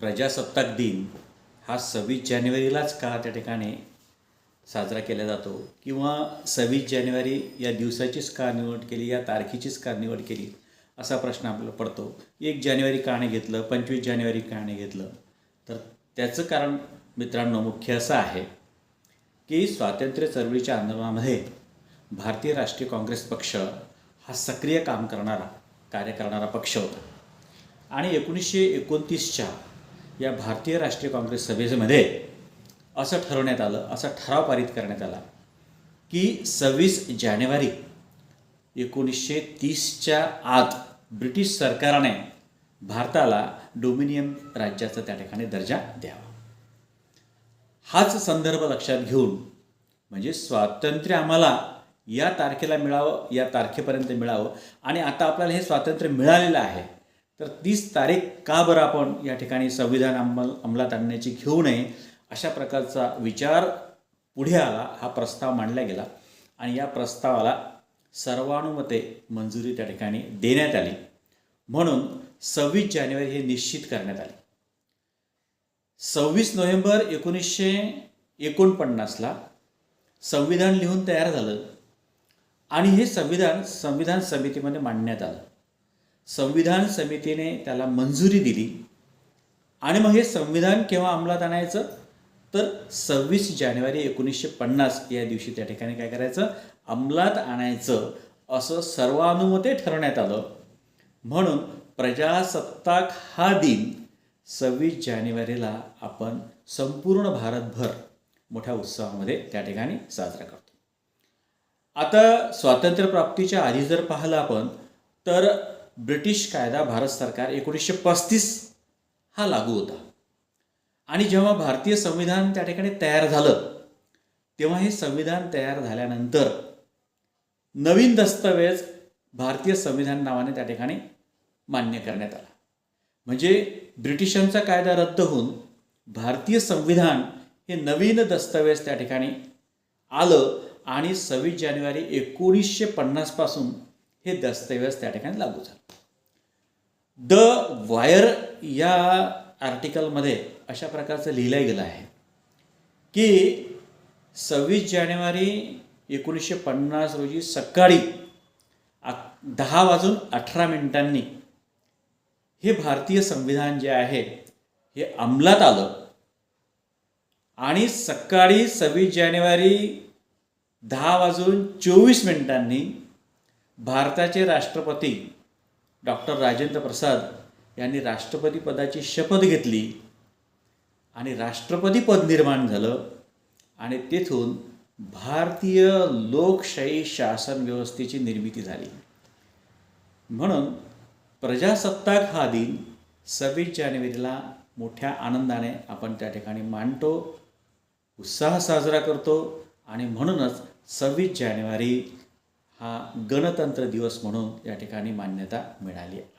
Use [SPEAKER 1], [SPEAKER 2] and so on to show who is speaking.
[SPEAKER 1] प्रजासत्ताक दिन हा सव्वीस जानेवारीलाच का त्या ठिकाणी साजरा केला जातो? किंवा सव्वीस जानेवारी या दिवसाचीच का निवड केली या तारखेचीच का निवड केली? असा प्रश्न आपल्याला पडतो. एक जानेवारी का नाही घेतलं पंचवीस जानेवारी का नाही घेतलं? तर त्याचं कारण मित्रांनो मुख्य असं आहे की स्वातंत्र्य चळवळीच्या आंदोलनामध्ये भारतीय राष्ट्रीय काँग्रेस पक्ष हा सक्रिय काम करणारा कार्य करणारा पक्ष होता. आणि एकोणीसशे एकोणतीसच्या या भारतीय राष्ट्रीय काँग्रेस सभेमध्ये असं ठरवण्यात आलं असा ठराव पारित करण्यात आला की सव्वीस जानेवारी एकोणीसशे तीसच्या आत ब्रिटिश सरकारने भारताला डोमिनियन राज्याचा त्या ठिकाणी दर्जा द्यावा. हाच संदर्भ लक्षात घेऊन म्हणजे स्वातंत्र्य आम्हाला या तारखेला मिळावं या तारखेपर्यंत मिळावं आणि आता आपल्याला हे स्वातंत्र्य मिळालेलं आहे तर तीस तारीख का बरं आपण या ठिकाणी संविधान अंमल अंमलात आणण्याची घेऊ नये? अशा प्रकारचा विचार पुढे आला हा प्रस्ताव मांडला गेला. आणि या प्रस्तावाला सर्वानुमते मंजुरी त्या ठिकाणी देण्यात आली. म्हणून सव्वीस जानेवारी हे निश्चित करण्यात आले. सव्वीस नोव्हेंबर एकोणीसशे एकोणपन्नासला संविधान लिहून तयार झालं. आणि हे संविधान संविधान समितीमध्ये मांडण्यात आलं. संविधान समितीने त्याला मंजुरी दिली. आणि मग हे संविधान केव्हा अंमलात आणायचं? तर सव्वीस जानेवारी एकोणीसशे पन्नास या दिवशी त्या ठिकाणी काय करायचं? अंमलात आणायचं असं सर्वानुमते ठरवण्यात आलं. म्हणून प्रजासत्ताक हा दिन सव्वीस जानेवारीला आपण संपूर्ण भारतभर मोठ्या उत्सवामध्ये त्या ठिकाणी साजरा करतो. आता स्वातंत्र्यप्राप्तीच्या आधी जर पाहिलं आपण तर ब्रिटिश कायदा भारत सरकार एकोणीसशे पस्तीस हा लागू होता. आणि जेव्हा भारतीय संविधान त्या ठिकाणी तयार झालं तेव्हा हे संविधान तयार झाल्यानंतर नवीन दस्तऐवज भारतीय संविधान नावाने त्या ठिकाणी मान्य करण्यात आला. म्हणजे ब्रिटिशांचा कायदा रद्द होऊन भारतीय संविधान हे नवीन दस्तऐवज त्या ठिकाणी आलं आणि सव्वीस जानेवारी एकोणीसशे पन्नासपासून हे दस्तऐवज त्या ठिकाणी लागू झालं. द वायर या आर्टिकलमध्ये अशा प्रकारचं लिहिलं गेलं आहे की सव्वीस जानेवारी एकोणीसशे पन्नास रोजी सकाळी दहा वाजून अठरा मिनिटांनी हे भारतीय संविधान जे आहे हे अंमलात आलं आणि सकाळी सव्वीस जानेवारी दहा वाजून चोवीस मिनिटांनी भारताचे राष्ट्रपती डॉक्टर राजेंद्र प्रसाद यांनी राष्ट्रपती पदाची शपथ घेतली आणि राष्ट्रपती पद निर्माण झालं आणि तेथून भारतीय लोकशाही शासन व्यवस्थेची निर्मिती झाली. म्हणून प्रजासत्ताक हा दिन सव्वीस जानेवारीला मोठ्या आनंदाने आपण त्या ठिकाणी मांडतो उत्साह साजरा करतो आणि म्हणूनच सव्वीस जानेवारी हा गणतंत्र दिवस म्हणून या ठिकाणी मान्यता मिळाली आहे.